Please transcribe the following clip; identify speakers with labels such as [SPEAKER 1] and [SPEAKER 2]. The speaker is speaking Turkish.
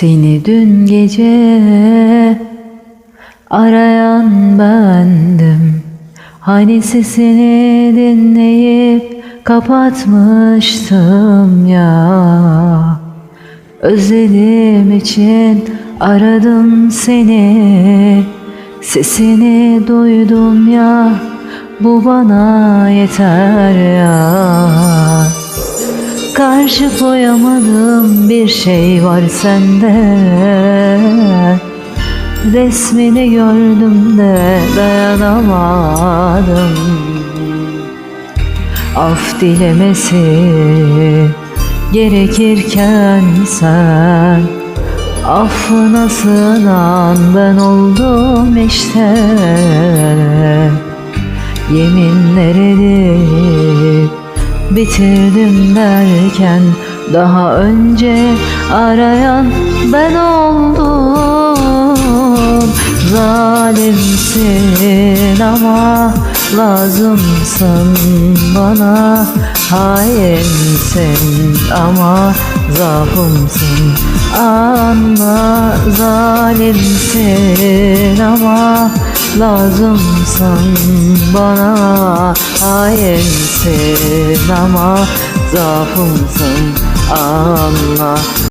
[SPEAKER 1] Seni dün gece arayan bendim. Hani sesini dinleyip kapatmıştım ya. Özledim için aradım seni. Sesini duydum ya. Bu bana yeter ya Karşı koyamadığım bir şey var sende. Resmini gördüm de dayanamadım. Af dilemesi gerekirken sen Affına sığınan ben oldum işte. Yeminler edip bitirdim derken Daha önce arayan ben oldum Zalimsin ama lazımsın bana. Hainsin ama zaafımsın Anla zalimsin ama lazımsın bana. Hainsin ama zaafımsın anla